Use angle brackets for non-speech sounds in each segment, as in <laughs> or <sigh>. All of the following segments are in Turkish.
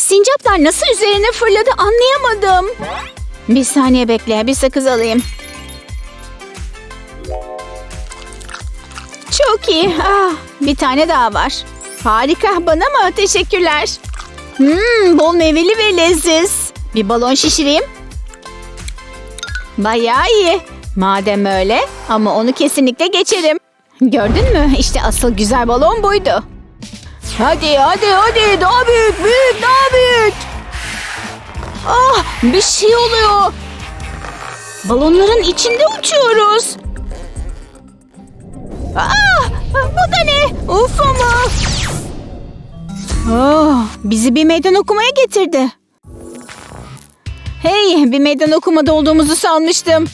Sincaplar nasıl üzerine fırladı anlayamadım. Bir saniye bekle, bir sakız alayım. Çok iyi. Ah, bir tane daha var. Harika, bana mı? Teşekkürler. Hmm, bol meyveli ve leziz. Bir balon şişireyim. Bayağı iyi. Madem öyle ama onu kesinlikle geçerim. Gördün mü? İşte asıl güzel balon buydu. Hadi hadi hadi daha büyük büyük daha büyük. Ah bir şey oluyor. Balonların içinde uçuyoruz. Ah bu da ne? Uf ama. Ah, bizi bir meydan okumaya getirdi. Hey bir meydan okumada olduğumuzu sanmıştım.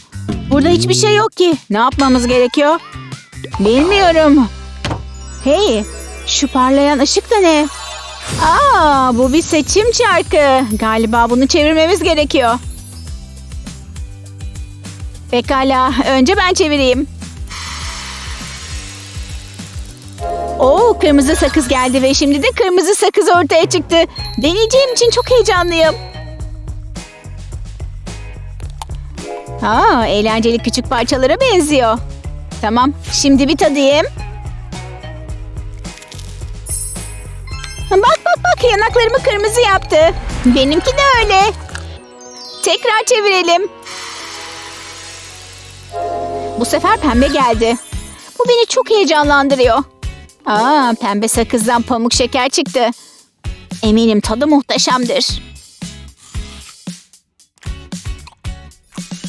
Burada hiçbir şey yok ki. Ne yapmamız gerekiyor? Bilmiyorum. Hey şu parlayan ışık da ne? Aa, bu bir seçim çarkı. Galiba bunu çevirmemiz gerekiyor. Pekala, önce ben çevireyim. Oo, kırmızı sakız geldi ve şimdi de kırmızı sakız ortaya çıktı. Deneyeceğim için çok heyecanlıyım. Aa, eğlenceli küçük parçalara benziyor. Tamam, şimdi bir tadayım. Bak bak bak yanaklarımı kırmızı yaptı. Benimki de öyle. Tekrar çevirelim. Bu sefer pembe geldi. Bu beni çok heyecanlandırıyor. Aa, pembe sakızdan pamuk şeker çıktı. Eminim tadı muhteşemdir.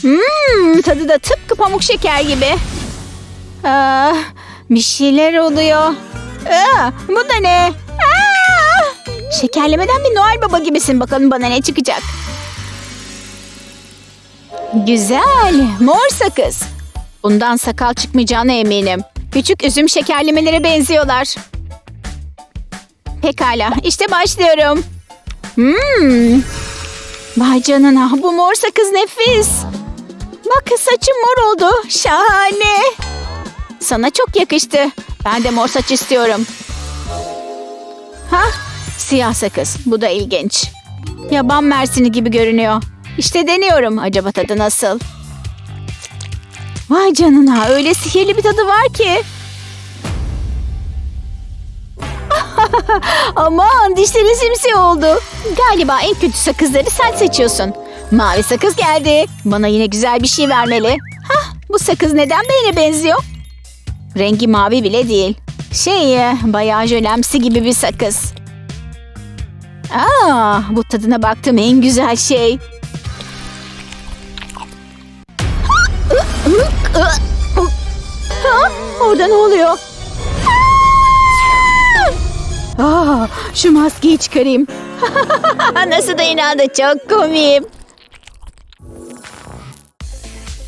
Hmm, tadı da tıpkı pamuk şeker gibi. Aa, bir şeyler oluyor. Aa, bu da ne? Şekerlemeden bir Noel Baba gibisin. Bakalım bana ne çıkacak. Güzel. Mor sakız. Bundan sakal çıkmayacağına eminim. Küçük üzüm şekerlemelere benziyorlar. Pekala. işte başlıyorum. Hmm. Vay canına. Bu mor sakız nefis. Bak saçım mor oldu. Şahane. Sana çok yakıştı. Ben de mor saç istiyorum. Ha? Siyah sakız. Bu da ilginç. Yaban mersini gibi görünüyor. İşte deniyorum. Acaba tadı nasıl? Vay canına öyle sihirli bir tadı var ki. <laughs> Aman dişlerin simsiyah oldu. Galiba en kötü sakızları sen seçiyorsun. Mavi sakız geldi. Bana yine güzel bir şey vermeli. Hah, bu sakız neden beyne benziyor? Rengi mavi bile değil. Şey, e, bayağı jölemsi gibi bir sakız. Aa, bu tadına baktığım en güzel şey. Orada ne oluyor? Aa, şu maskeyi çıkarayım. <laughs> Nasıl da inandı çok komiyim.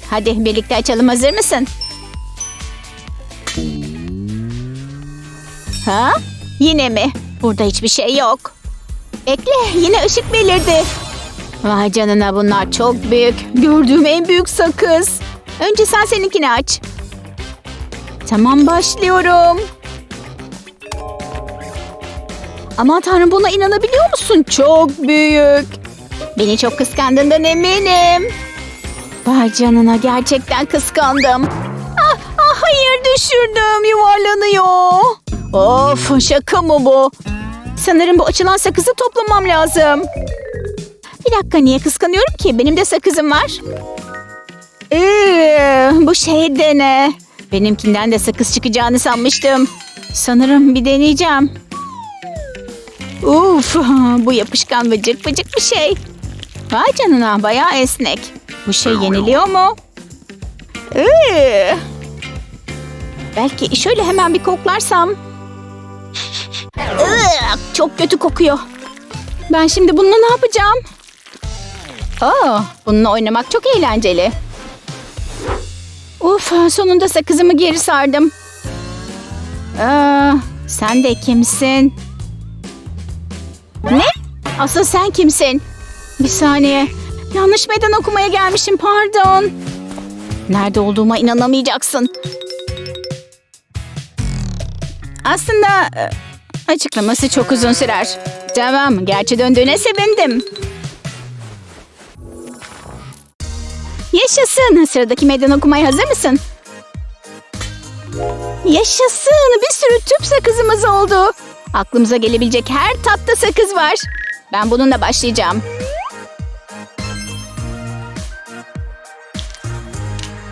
Hadi birlikte açalım hazır mısın? Ha? Yine mi? Burada hiçbir şey yok. Bekle yine ışık belirdi. Vay canına bunlar çok büyük. Gördüğüm en büyük sakız. Önce sen seninkini aç. Tamam başlıyorum. Aman tanrım buna inanabiliyor musun? Çok büyük. Beni çok kıskandığından eminim. Vay canına gerçekten kıskandım. Ah, ah, hayır düşürdüm yuvarlanıyor. Of şaka mı bu? Sanırım bu açılan sakızı toplamam lazım. Bir dakika niye kıskanıyorum ki? Benim de sakızım var. Ee, bu şey de ne? Benimkinden de sakız çıkacağını sanmıştım. Sanırım bir deneyeceğim. Uf, <laughs> bu yapışkan vıcık vıcık bir şey. Vay canına bayağı esnek. Bu şey yeniliyor mu? Ee, belki şöyle hemen bir koklarsam. <laughs> Iı, çok kötü kokuyor. Ben şimdi bununla ne yapacağım? Aa, bununla oynamak çok eğlenceli. Uf, sonunda sakızımı geri sardım. Aa, sen de kimsin? Ne? Asıl sen kimsin? Bir saniye. Yanlış meydan okumaya gelmişim pardon. Nerede olduğuma inanamayacaksın. Aslında e, açıklaması çok uzun sürer. Tamam, gerçi döndüğüne sevindim. Yaşasın. Sıradaki meydan okumaya hazır mısın? Yaşasın. Bir sürü tüp sakızımız oldu. Aklımıza gelebilecek her tatlı sakız var. Ben bununla başlayacağım.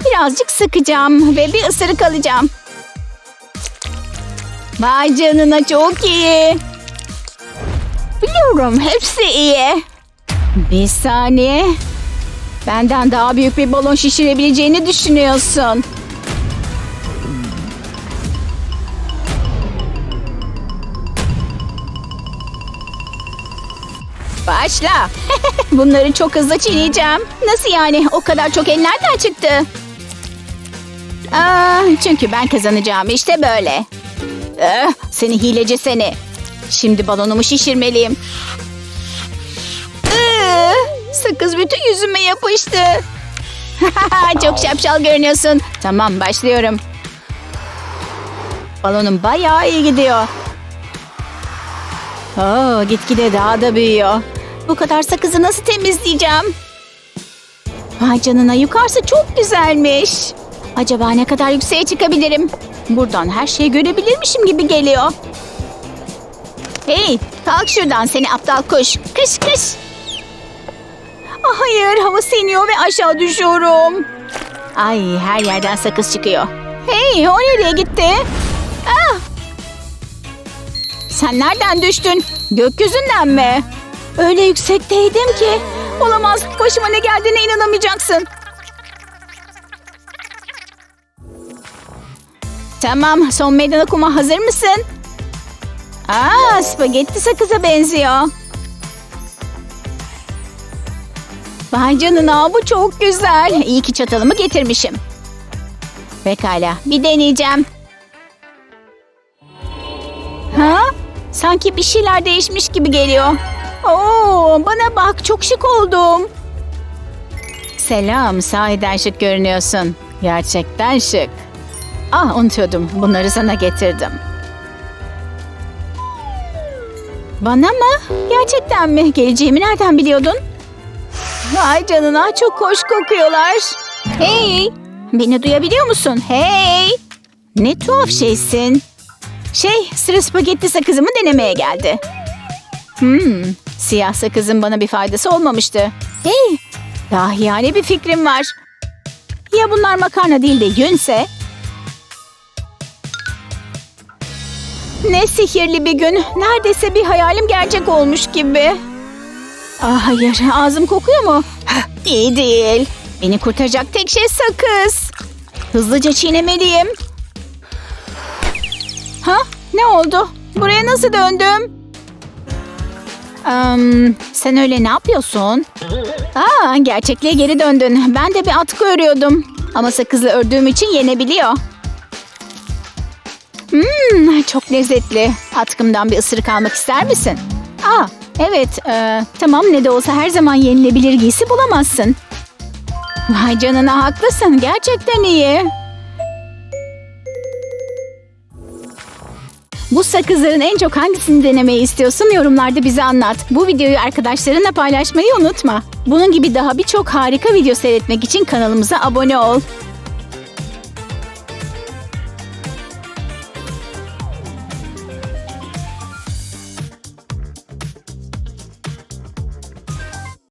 Birazcık sıkacağım ve bir ısırık alacağım. Vay canına çok iyi. Biliyorum hepsi iyi. Bir saniye. Benden daha büyük bir balon şişirebileceğini düşünüyorsun. Başla. <laughs> Bunları çok hızlı çiğneyeceğim. Nasıl yani? O kadar çok el nereden çıktı? Aa, çünkü ben kazanacağım. İşte böyle. Eh, seni hileci seni. Şimdi balonumu şişirmeliyim. Ee, sakız bütün yüzüme yapıştı. <laughs> Çok şapşal görünüyorsun. Tamam başlıyorum. Balonum bayağı iyi gidiyor. Oo, gitgide daha da büyüyor. Bu kadar sakızı nasıl temizleyeceğim? Vay canına yukarısı çok güzelmiş. Acaba ne kadar yükseğe çıkabilirim? Buradan her şeyi görebilirmişim gibi geliyor. Hey kalk şuradan seni aptal kuş. Kış kış. Ah, hayır hava siniyor ve aşağı düşüyorum. Ay her yerden sakız çıkıyor. Hey o nereye gitti? Ah! Sen nereden düştün? Gökyüzünden mi? Öyle yüksekteydim ki. Olamaz başıma ne geldiğine inanamayacaksın. Tamam son meydan okuma hazır mısın? Aa spagetti sakıza benziyor. Vay canına bu çok güzel. İyi ki çatalımı getirmişim. Pekala bir deneyeceğim. Ha? Sanki bir şeyler değişmiş gibi geliyor. Oo, bana bak çok şık oldum. Selam sahiden şık görünüyorsun. Gerçekten şık. Ah unutuyordum bunları sana getirdim. Bana mı? Gerçekten mi? Geleceğimi nereden biliyordun? Vay canına çok hoş kokuyorlar. Hey! Beni duyabiliyor musun? Hey! Ne tuhaf şeysin. Şey, sıra spagetti sakızımı denemeye geldi. Hmm, siyah sakızın bana bir faydası olmamıştı. Hey! Dahiyane bir fikrim var. Ya bunlar makarna değil de yünse? Ne sihirli bir gün. Neredeyse bir hayalim gerçek olmuş gibi. Ah hayır, ağzım kokuyor mu? İyi değil. Beni kurtaracak tek şey sakız. Hızlıca çiğnemeliyim. Ha? Ne oldu? Buraya nasıl döndüm? Am, sen öyle ne yapıyorsun? Aa, gerçekliğe geri döndün. Ben de bir atkı örüyordum. Ama sakızla ördüğüm için yenebiliyor. Hmm, çok lezzetli. Atkımdan bir ısırık almak ister misin? Aa, evet. e, tamam ne de olsa her zaman yenilebilir giysi bulamazsın. Vay canına haklısın. Gerçekten iyi. Bu sakızların en çok hangisini denemeyi istiyorsun yorumlarda bize anlat. Bu videoyu arkadaşlarınla paylaşmayı unutma. Bunun gibi daha birçok harika video seyretmek için kanalımıza abone ol.